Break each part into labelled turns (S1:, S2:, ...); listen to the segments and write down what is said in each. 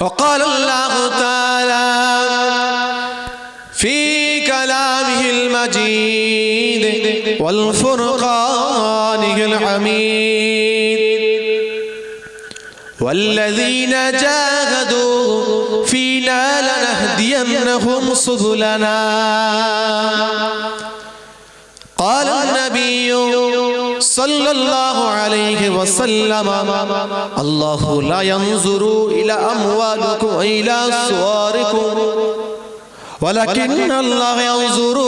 S1: وقال الله تعالى في كلامه المجيد والفرقان الحميد. والذين جاهدوا فينا لنهدينهم سبلنا. قال صلى الله عليه وسلم. الله لا ينظر إلى أموالكم إلى صوركم. ولكن الله ينظر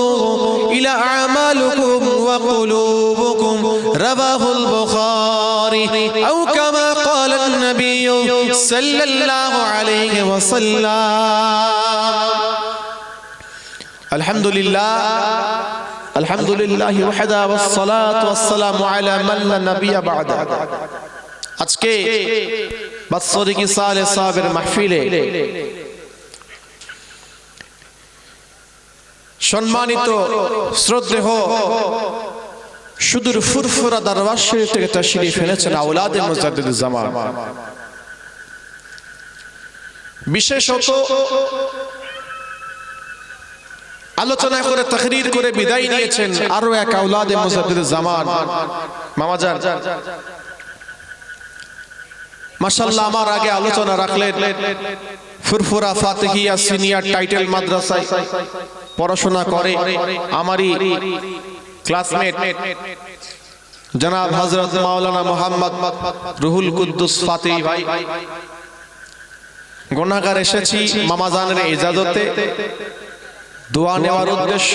S1: إلى أعمالكم وقلوبكم. رواه البخاري. أو كما قال النبي صلى الله عليه وسلم. الحمد لله. আলহামদুলিল্লাহ ওয়াহদা ওয়াস সালাতু ওয়াস আজকে সালে মাহফিলে সম্মানিত, শ্রদ্ধেহ সুদূর ফুরফুরা দরবার শরীফ থেকে তশরিফ ফেলেছেন আউলাদে বিশেষত আলোচনা করে, তাকরীর করে বিদায় নিয়েছেন আরও এক আওলাদে মুজাদ্দিদুজ জামান। মামাজান মাশাআল্লাহ, আমার আগে আলোচনা রাখলেন। ফুরফুরা ফাতিহিয়া সিনিয়র টাইটেল মাদ্রাসায় পড়াশোনা করে আমারই ক্লাসমেট। জনাব হজরত মাওলানা মোহাম্মদ রুহুল কুদ্দুস ফাতিহ ভাই। গুনাহগার এসেছি মামাজানের ইজাজতে। দোয়া নেওয়ার উদ্দেশ্য,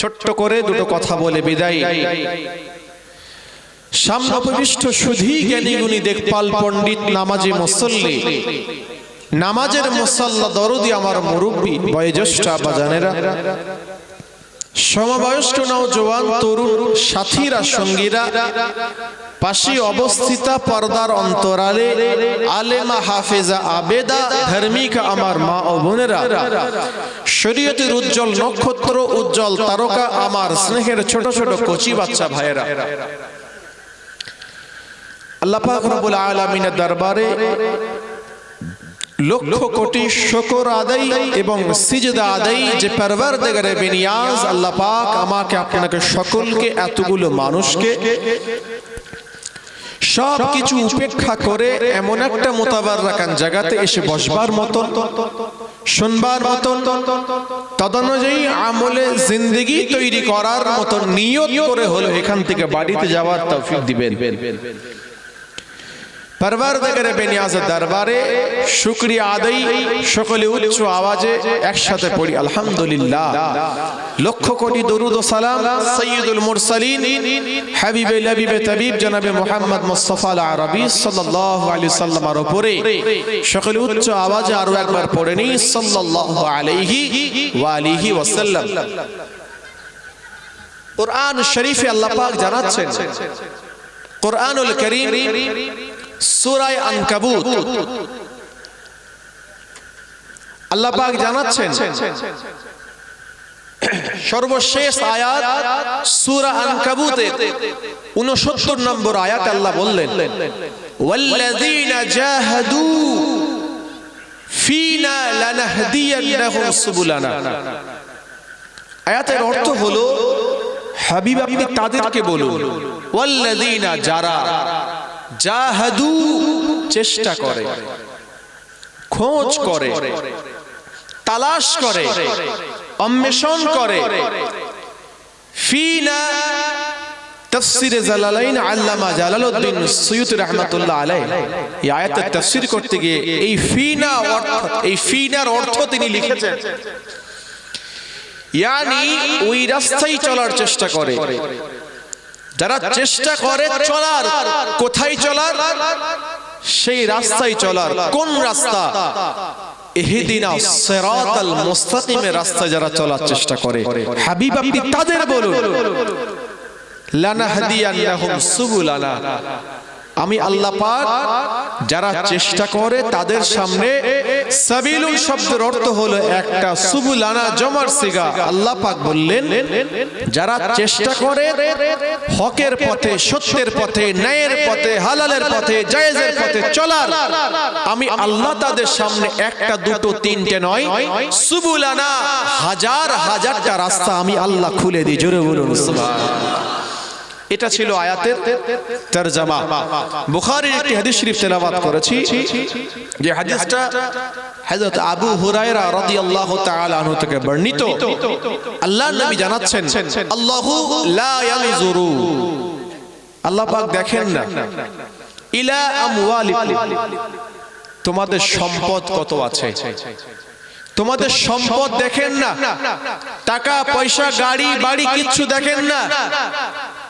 S1: ছোট্ট করে দুটো কথা বলে বিদায়। সাম্যপবিষ্ট সুধী জ্ঞানী গুণী দেখপাল পণ্ডিত নামাজি মুসল্লি। নামাজের মুসল্লা দরদি আমার মুরব্বী, বয়োজ্যেষ্ঠ বাজানেরা সমবয়স্ক নওজোয়ান তরুণ সাথীরা, সঙ্গীরা, পাশে অবস্থিতা পর্দার অন্তরালে আলেমা হাফেজা আবেদা, ধার্মিক আমার মা ও বোনেরা, শরীয়তের উজ্জ্বল নক্ষত্র, উজ্জ্বল তারকা, আমার স্নেহের ছোট ছোট কচি বাচ্চা ভাইয়েরা। আল্লাহ পাক রব্বুল আলামিনের দরবারে লক্ষ কোটি শুকর আদায় এবং সিজদা আদায় যে পরওয়ারদিগারে বেনিয়াজ আল্লাহ পাক আমাকে, আপনাকে সকলকে, এতগুলো মানুষকে সব কিছু উপেক্ষা করে এমন একটা মোতাবার রাখান জায়গাতে এসে বসবার মতন, শুনবার মতন, তদনুযায়ী আমলে জিন্দগি তৈরি করার মতো নিয়ত করে হলো এখান থেকে বাড়িতে যাওয়ার তৌফিক দিবেন। পরবর্তীকারে বেনিয়াজের দরবারে শুকরিয়া আদায়, সকলে উচ্চ আওয়াজে একসাথে পড়ি, আলহামদুলিল্লাহ। লক্ষ কোটি দরুদ ও সালাম সৈয়দুল মুরসালিন, হাবিবে লাবিবে তাবিব জনাবে মুহাম্মদ মুস্তাফা আল আরবি সাল্লাল্লাহু আলাইহি সাল্লামের উপরে। সকলে উচ্চ আওয়াজে আরও একবার পড়ে নি সাল্লাল্লাহু আলাইহি ওয়া আলিহি ওয়াসাল্লাম। কোরআন শরীফে আল্লাহ পাক জানাচ্ছেন, কোরআনুল করিম সুরায় আনকাবুত। আল্লাহ পাক জানাচ্ছেন, সর্বশেষ আয়াত সূরা আনকাবুতের 69 নম্বর আয়াত আল্লাহ বললেন জাহাদু আয়াতের অর্থ হলো, হাবিব আপনি তাদেরকে বলুন যারা জাহাদু চেষ্টা করে, খোঁজ করে, তালাশ করে, অন্বেষণ করে। ফিনা তাফসিরে জালালাইন আল্লামা জালালউদ্দিন সুয়ুতি রাহমাতুল্লাহ আলাইহি, এই আয়াতের তাফসীর করতে গিয়ে এই ফিনা অর্থ, এই ফিনার অর্থ তিনি লিখেছেন। ইয়ানি ওই রাস্তায় চলার চেষ্টা করে যারা চেষ্টা করে চলার কোথায় চলার? সেই রাস্তায় চলার। কোন রাস্তা? ইহদিনা সিরাতাল মুস্তাকিমের রাস্তায় যারা চলার চেষ্টা করে। হাবিব আপনি তাদের বলুন। লানাহদিয়ান্নাহুম সুবুলানা। আমি আল্লাহ পাক যারা চেষ্টা করে তাদের সামনে সাবিলুন শব্দের অর্থ হলো একটা সুবুলানা জমার সিগা। আল্লাহ পাক বললেন যারা চেষ্টা করে হকের পথে সত্যের পথে ন্যায়ের পথে হালালের পথে জায়েজের পথে চলার। আমি আল্লাহ তাদের সামনে একটা দুটো তিনটে নয় সুবুলানা হাজার হাজারটা রাস্তা আমি আল্লাহ খুলে দিই। জোরে বলুন সুবহানাল্লাহ। এটা ছিল আয়াতের তরজমা। বুখারীর একটি হাদিস শরীফ তেলাওয়াত করেছি। যে হাদিসটা হযরত আবু হুরায়রা রাদিয়াল্লাহু তাআলা আনহু থেকে বর্ণিত। আল্লাহর নবী জানাচ্ছেন আল্লাহু লা ইয়ানজুরু আল্লাহ পাক দেখেন না। ইলা আমওয়ালিকুম। তোমাদের সম্পদ কত আছে? তোমাদের সম্পদ দেখেন না। টাকা পয়সা গাড়ি বাড়ি কিচ্ছু দেখেন না।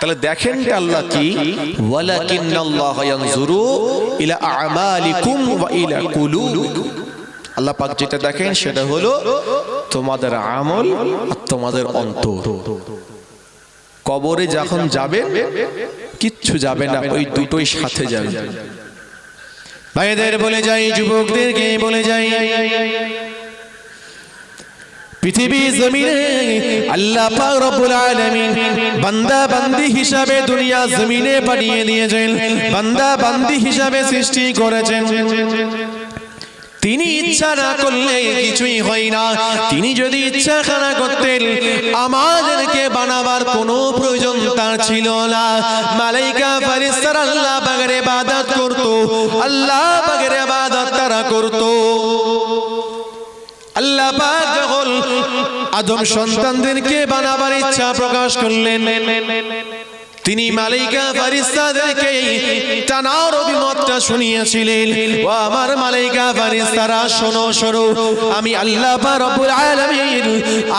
S1: তাহলে দেখেন আল্লাহ কি? ওয়ালাকিন্নাল্লাহ ইয়ানজুরু ইলা আমালিকুম ওয়া ইলা আল্লাহ পাক যেটা দেখেন সেটা হলো তোমাদের আমল আর তোমাদের অন্তর। কবরে যখন যাবে কিচ্ছু যাবে না, ওই দুটোই সাথে যাবে। ভাইদের বলে যাই, যুবকদেরকে বলে যাই। পৃথিবী জমিনে আল্লাহ পাক রব্বুল আলামিন বান্দা বান্দি হিসাবে দুনিয়া জমিনে পাঠিয়ে দিয়েছেন, বান্দা বান্দি হিসাবে সৃষ্টি করেছেন। তিনি ইচ্ছা না করলে কিছুই হয় না। তিনি যদি ইচ্ছা খানা করতেন, আমাদেরকে বানাবার কোনো প্রয়োজন তার ছিল না। মালাইকা ফারিস্তার আল্লাহ পাকের ইবাদত করত, আল্লাহ পাকের ইবাদত তারা করত। আল্লাহ পাক যখন আদম সন্তানদেরকে বানাবার ইচ্ছা প্রকাশ করলেন। তিনি মালিকা ফারিস্তাদেরকে তানার অভিমতটা শুনিয়েছিলেন। ও আমার মালিকা ফারিস্তারা শোনো শোনো, আমি আল্লাহ রব্বুল আলামিন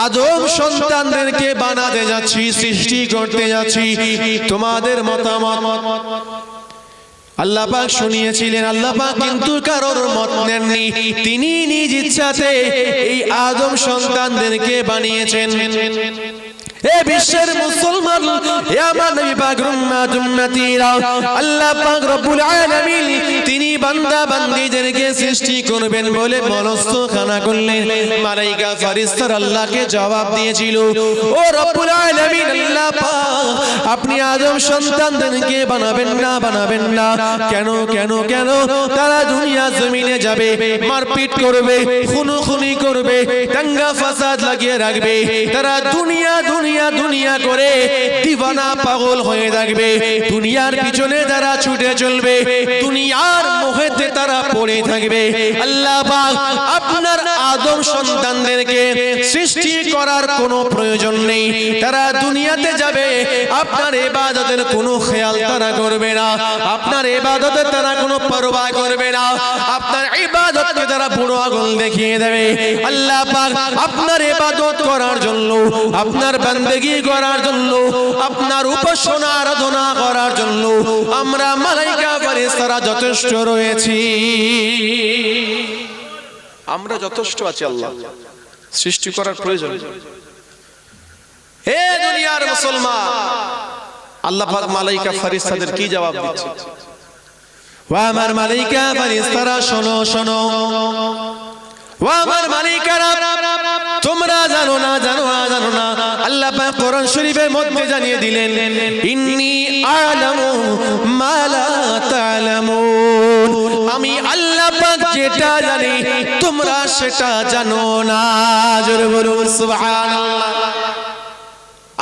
S1: আদম সন্তানদেরকে বানাতে যাচ্ছি, সৃষ্টি করতে যাচ্ছি। তোমাদের মতামত আল্লাহ পাক শুনিয়েছিলেন আল্লাহ পাক কিন্তু কারোর মত নেননি। তিনি নিজ ইচ্ছাতে এই আদম সন্তানদেরকে বানিয়েছেন। এ বিশ্বের মুসলমান আমার নবী পাক আল্লাহ পাক রব্বুল আলামিন তিনি বান্দা বান্দীদেরকে সৃষ্টি করবেন বলে মনস্থ খানা মালাইকা আল্লাহকে জবাব দিয়েছিল, ও রব্বুল আলামিন, আল্লাহ পাক, আপনি আদম সন্তানদেরকে বানাবেন না বানাবেন না। কেন কেন কেন? তারা দুনিয়া জমিনে যাবে, মারপিট করবে খুনো খুনি করবে, দাঙ্গা ফাসাদ লাগিয়ে রাখবে। তারা দুনিয়া দুনিয়া দুনিয়া দুনিয়া করে দিবানা পাগল হয়ে থাকবে। দুনিয়ার পিছনে তারা ছুটে চলবে, দুনিয়ার মোহেতে তারা পড়ে থাকবে। আল্লাহ পাক আপনার আদম সন্তানদেরকে সৃষ্টি করার কোনো প্রয়োজন নেই। তারা দুনিয়াতে যাবে, আপনার ইবাদতের কোনো খেয়াল তারা করবে না। আপনার ইবাদতের তারা কোনো পরোয়া করবে না। আপনার ইবাদতকে তারা বুড়ো আগুন দেখিয়ে দেবে। আল্লাহ পাক আপনার ইবাদত করার জন্য আপনার বান্দেগি করার জন্য আপনার উপাসনা আরাধনা করার জন্য আমরা মালাইকা ফেরেশতারা যথেষ্ট রয়েছি। আমরা যথেষ্ট আছি আল্লাহ। সৃষ্টি করার প্রয়োজন। হে দুনিয়ার মুসলমান আল্লাহ পাক মালাইকা ফেরেশতাদের কি জবাব দিচ্ছে? ও আমার মালিকা ফেরেশতারা শোনো শোনো। ও আমার মালিকারা তোমরা জানো না জানো জানো না? আল্লাহ পাক কোরআন শরীফের মধ্যে জানিয়ে দিলেন, ইন্নি আলামু মা লা তা'লামুন। আমি আল্লাহ পাক যেটা জানি, তোমরা সেটা জানো না। জোরে বলুন, সুবহানাল্লাহ।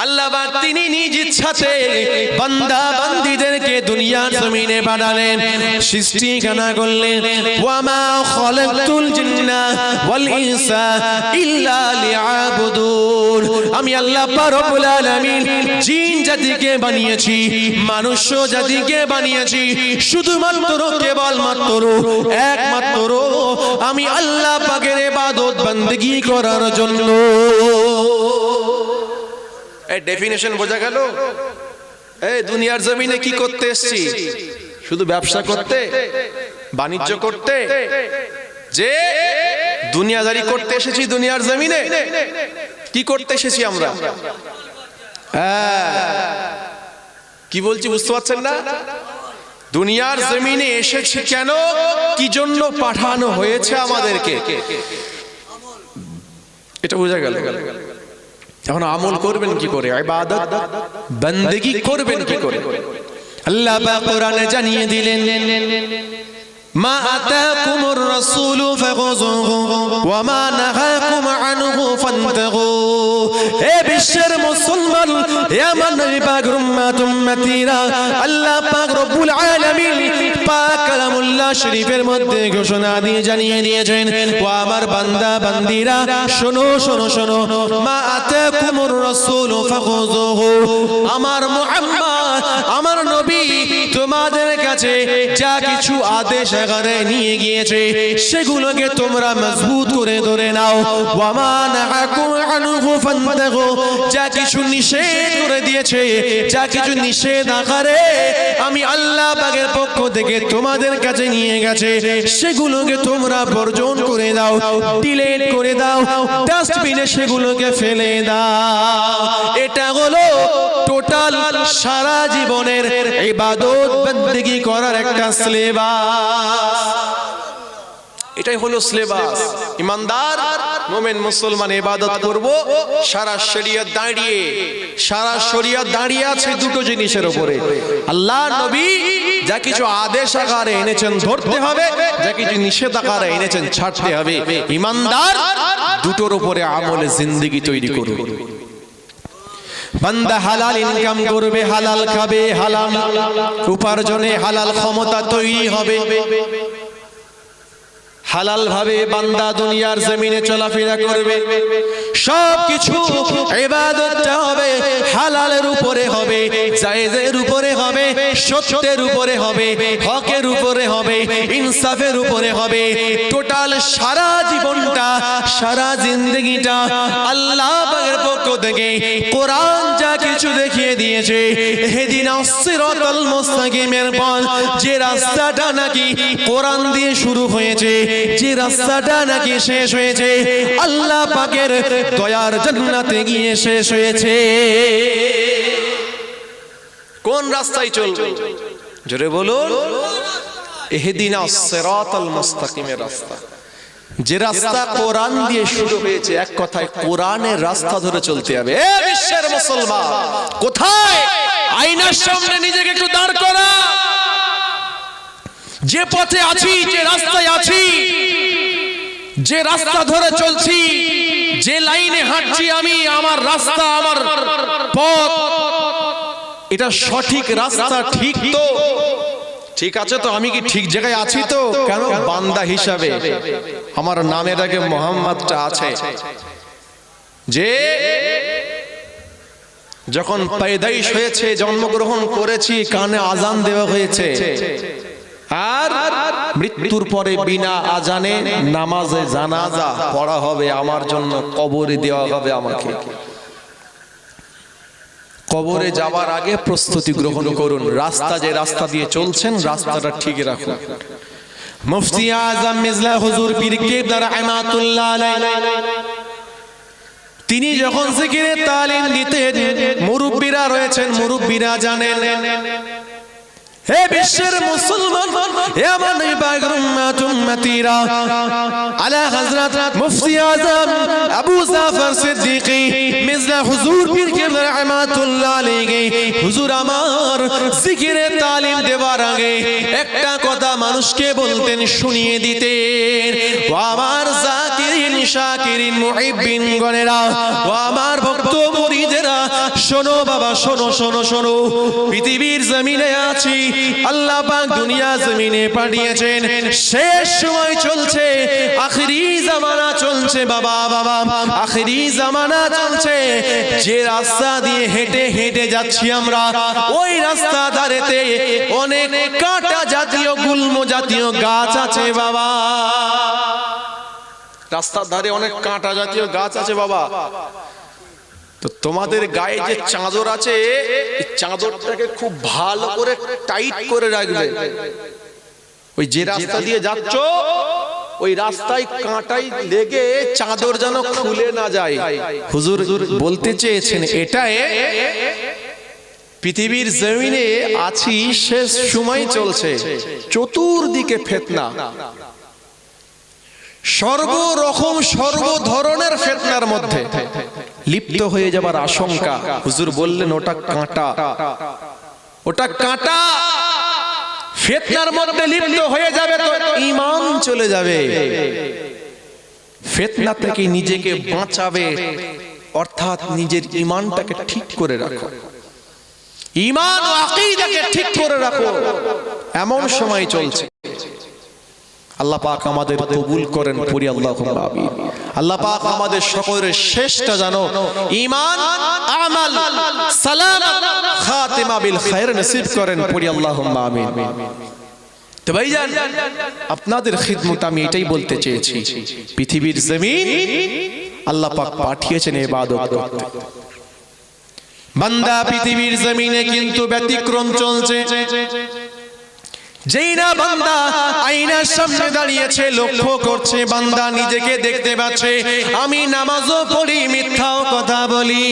S1: আল্লাহবাদ তিনি নিজ ইচ্ছাতে বান্দা বান্দীদেরকে দুনিয়া জমিনে বানালেন সৃষ্টি গানা করলেন। ওয়ামা খলাকতুল জিন্না ওয়াল ইনসা ইল্লা লিআবুদুন আমি আল্লাহ পাক রব্বুল আলামিন জিন জাতিকে বানিয়েছি, মানুষ জাতিকে বানিয়েছি, শুধুমাত্র কেবলমাত্র একমাত্র আমি আল্লাহ পাকের ইবাদত বান্দগি করার জন্য। এই ডেফিনেশন বোঝা গেল? এই দুনিয়ার জমিনে কি করতে এসেছি? শুধু ব্যবসা করতে, বাণিজ্য করতে? যে দুনিয়াদারি করতে এসেছি দুনিয়ার জমিনে, কি করতে এসেছি আমরা? হ্যাঁ। কি বলছি বুঝতে পারছেন না? দুনিয়ার জমিনে এসেছি কেন? কি জন্য পাঠানো হয়েছে আমাদেরকে? এটা বোঝা গেল। এখন আমল করবেন কি করে? ইবাদত? বন্দেগী করবেন কি করে? আল্লাহ পাক কোরআনে জানিয়ে দিলেন, মা আতাকুমুর রাসূলু ফাখুযুহু ওয়া মা নাহাকুম আনহু ফান্তাহু হে বিশ্বের মুসলমান, হে আমার নবী পাক উম্মাত উম্মতিরা আল্লাহ শরীফের মধ্যে ঘোষণা দিয়ে জানিয়ে দিয়েছেন, ও আমার বান্দা, বান্দিরা, শোনো শোনো শোনো, মা আতে কুমুর রসুল আমার মোহাম্মদ, আমার নবী তোমাদের কাছে কিছু আদেশ আকারে নিয়ে গিয়েছে। সেগুলোকে তোমরা মজবুত করে ধরে নাও। যা কিছু নিষেধ করে দিয়েছে, যা কিছু নিষেধ আকারে আমি আল্লাহ পাকের পক্ষ থেকে তোমাদের কাছে নিয়ে গেছে। সেগুলোকে তোমরা বর্জন করে দাও, ডিলেট করে দাও, ডাস্টবিনে সেগুলোকে ফেলে দাও। এটা হলো টোটাল সারা জীবনের ইবাদত বন্দেগী করার একটা সিলেবাস এটাই হলো সিলেবাস ইমানদার, মোমেন মুসলমান ইবাদত করব, সারা শরীয়ত দাঁড়িয়ে, সারা শরীয়ত দাঁড়িয়ে আছে দুটো জিনিসের উপরে। আল্লাহ নবী যা কিছু আদেশ আকারে এনেছেন ধরতে হবে, যা কিছু নিষেধ আকারে এনেছেন ছাড়তে হবে। ইমানদার, দুটোর উপরে আমলে জিন্দেগি তৈরি করবে বান্দা হালাল ইনকাম করবে হালাল খাবে হালাল উপার্জনে হালাল ক্ষমতা তৈরি হবে। হালাল ভাবে বান্দা দুনিয়ার জমিনে চলাফেরা করবে। সব কিছু হবে, হালালের উপরে হবে, জায়েজের উপরে হবে, সত্যের উপরে হবে, হকের উপরে হবে, ইনসাফের উপরে হবে। টোটাল সারা জীবনটা, সারা জিন্দগিটা আল্লাহ পক্ষ থেকে কোরআন যা কিছু দেখিয়ে দিয়েছে হেদিনা সিরাতাল মুস্তাকিমের পথ, যে রাস্তাটা নাকি কোরআন দিয়ে শুরু হয়েছে, যে রাস্তাটা নাকি শেষ হয়েছে, আল্লাহ পাকের দয়ার গিয়ে শেষ হয়েছে। কোন রাস্তায় জোরে বলুন। মুস্তাকিমের রাস্তা। যে রাস্তা কোরআন দিয়ে শুরু হয়েছে, এক কথায় কোরআনের রাস্তা ধরে চলতে হবে। বিশ্বের মুসলমান, কোথায়? আয়নার সামনে নিজেকে একটু দাঁড় করা। যে পথে আছি, যে রাস্তায় আছি, যে রাস্তা ধরে চলছি, যে লাইনে হাঁটছি আমি, আমার রাস্তা, আমার পথ। এটা সঠিক রাস্তা ঠিক তো? ঠিক আছে তো, আমি কি ঠিক জায়গায় আছি তো? কেন? বান্দা হিসাবে। আমার নামের আগে মোহাম্মদটা আছে। যে যখন পয়দাইশ হয়েছে, জন্মগ্রহণ করেছি, কানে আজান দেওয়া হয়েছে। আর মৃত্যুর পরে বিনা আজানে নামাজে জানাজা পড়া হবে আমার জন্য, কবরে দেওয়া হবে আমাকে। কবরে যাওয়ার আগে প্রস্তুতি গ্রহণ করুন। রাস্তা যে রাস্তা দিয়ে চলছেন, রাস্তাটা ঠিক রাখুন। মুফতি আজম মিজলা হুজুর পীর কেবলা রাহমাতুল্লাহ তিনি যখন জিকিরে তালিম দিতেন, মুরব্বীরা রয়েছেন, মুরব্বীরা জানেন। হে বিশ্বের মুসলমান, হে আমার পাকের উম্মত উম্মতিরা, আলা হযরত মুফতি আযম আবু জাফর সিদ্দিকী, মির্জা হুজুর পীর কেবলা রাহমাতুল্লাহ আলাইহি, হুজুর আমার জিকিরে তালিম দেওয়ার আগে একটা কথা মানুষকে বলতেন, শুনিয়ে দিতেন। ও আমার জাকিরিন, শাকিরিন, মুহিব্বিন গণেরা, ও আমার ভক্ত মুরিদেরা, শোনো বাবা, শোনো শোনো শোনো, পৃথিবীর জমিনে আছি আল্লাহ দুনিয়া জমিনে পাঠিয়েছেন। শেষ সময় চলছে, আখরি জামানা চলছে, বাবা বাবা, আখরি জামানা চলছে। যে রাস্তা দিয়ে হেঁটে হেঁটে যাচ্ছি আমরা, ওই রাস্তা ধারেতে অনেক কাঁটা জাতীয়, গুল্ম জাতীয় গাছ আছে, বাবা। রাস্তার ধারে অনেক কাঁটা জাতীয় গাছ আছে, বাবা। তোমাদের গায়ে যে চাদর আছে চাদরটাকে খুব ভালো করে টাইট করে রাখবে ওই যে রাস্তা দিয়ে যাচ্ছ ওই রাস্তায় কাঁটাই লেগে চাদর যেন খুলে না যায়। হুজুর বলতে চেয়েছেন এটাই পৃথিবীর জমিনে আছি শেষ সময় চলছে। চতুর্দিকে ফেতনা। সর্বরকম সর্ব ধরনের ফেতনার মধ্যে। লিপ্ত হয়ে যাবার আশঙ্কা। হুজুর বললেন ওটা কাঁটা। ওটা কাঁটা। ফেতনার মধ্যে লিপ্ত হয়ে যাবে তো ইমান চলে যাবে। ফেতনা থেকে নিজেকে বাঁচাবে। অর্থাৎ নিজের ইমানটাকে ঠিক করে রাখো। ইমান ও আকীদাকে ঠিক করে রাখো। এমন সময় চলছে। আল্লাহ পাক আমাদের কবুল করেন, পড়ি আল্লাহ আল্লাহ পাক আমাদের সকলের শেষটা জানো, ঈমান, আমাল, সালাম, খাতিমা বিল খায়র নসিব করেন, পড়ি আল্লাহ আমিন। তো ভাইজান, আপনাদের খিদমত আমি এটাই বলতে চেয়েছি, পৃথিবীর জমিন আল্লাহ পাক পাঠিয়েছেন ইবাদত করতে। বান্দা, পৃথিবীর জমিনে কিন্তু ব্যতিক্রম চলছে। যেই না বান্দা সামনে দাঁড়িয়েছে লক্ষ্য করছে বান্দা নিজেকে দেখতে পাচ্ছে। আমি নামাজও পড়ি মিথ্যাও কথা বলি।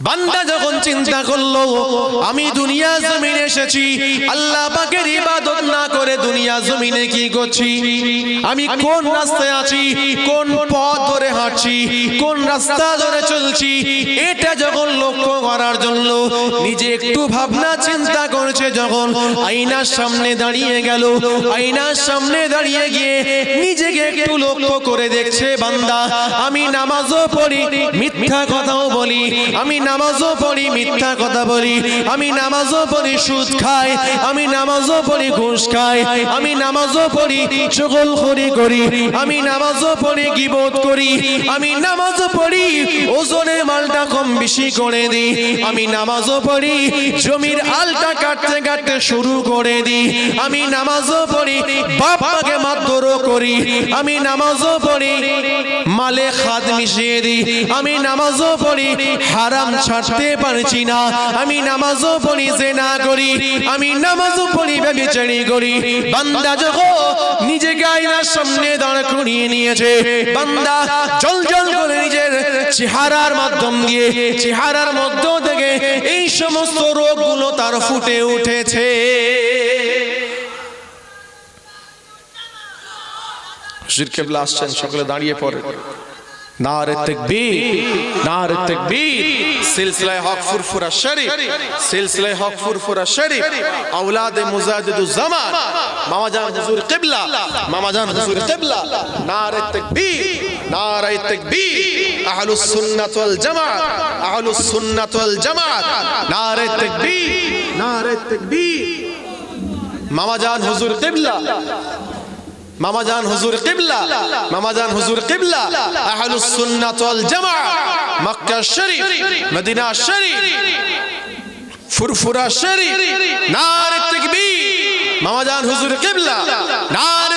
S1: বান্দা যখন চিন্তা করল আমি দুনিয়া জমিনে এসেছি। আল্লাহ পাকের ইবাদত না করে দুনিয়া জমিনে কি করছি? আমি কোন রাস্তায় আছি? কোন পথ ধরে হাঁটছি? কোন রাস্তা ধরে চলছি? এটা যখন লক্ষ্য করার জন্য নিজে একটু ভাবনা চিন্তা করেছে, যখন আয়নার সামনে দাঁড়িয়ে গেল, আয়নার সামনে দাঁড়িয়ে গিয়ে নিজেকে একটু লক্ষ্য করে দেখছে, বান্দা, আমি নামাজও পড়ি, মিথ্যা কথাও বলি, আমি নামাজও পড়ি, মিথ্যা কথা বলি, আমি নামাজও পড়ি, সুদ খাই, আমি নামাজও পড়ি, ঘুষ খাই, আমি নামাজও পড়ি চগল খড়ি করি, আমি নামাজও পড়ি, গিবত করি, আমি নামাজও পড়ি ওজনে মালটা কম বেশি করে দিই। আমি নামাজও পড়ি, জমির আলটা কাটতে কাটতে শুরু করে দিই। আমি নামাজও পড়ি বাবাকে মারধর করি। আমি নামাজও পড়ি, মালে খাদ মিশিয়ে দিই। আমি নামাজও পড়ি, হারাম ছাড়তে পারছি না। আমি নামাজও পড়ি, জেনা করি। আমি নামাজও পড়ি ব্যভিচারি করি। বান্দা যখন নিজেকে আয়নার সামনে দাঁড় করিয়ে নিয়েছে, বান্দা জল জল করে নিজের চেহারার মাধ্যম দিয়ে চেহারার মধ্য থেকে এই সমস্ত রোগগুলো তার ফুটে উঠেছে হুজুর কেবলা আসছেন সকলে দাঁড়িয়ে পড়ে নারে তাকবীর নারে তাকবীর সিলসিলায়ে হক ফুরফুরা শরীফ সিলসিলায়ে হক ফুরফুরা শরীফ اولاد মুজাদ্দিদুজ জামান মামা জান হুজুর কিবলা মামা জান হুজুর কিবলা নারে তাকবীর নারে তাকবীর, আহলুস সুন্নাত ওয়াল জামাত, আহলুস সুন্নাত ওয়াল জামাত নারে তাকবীর নারে তাকবীর। মামা জান হুজুর কিবলা, মামা জান হুজুর কিবলা, মামা জান হুজুর কিবলা, আহলুস সুন্নাত ওয়াল জামাআ মক্কা শরীফ, মদিনা শরীফ, ফুরফুরা শরীফ নারে তাকবীর। মামা জান হুজুর কিবলা নারে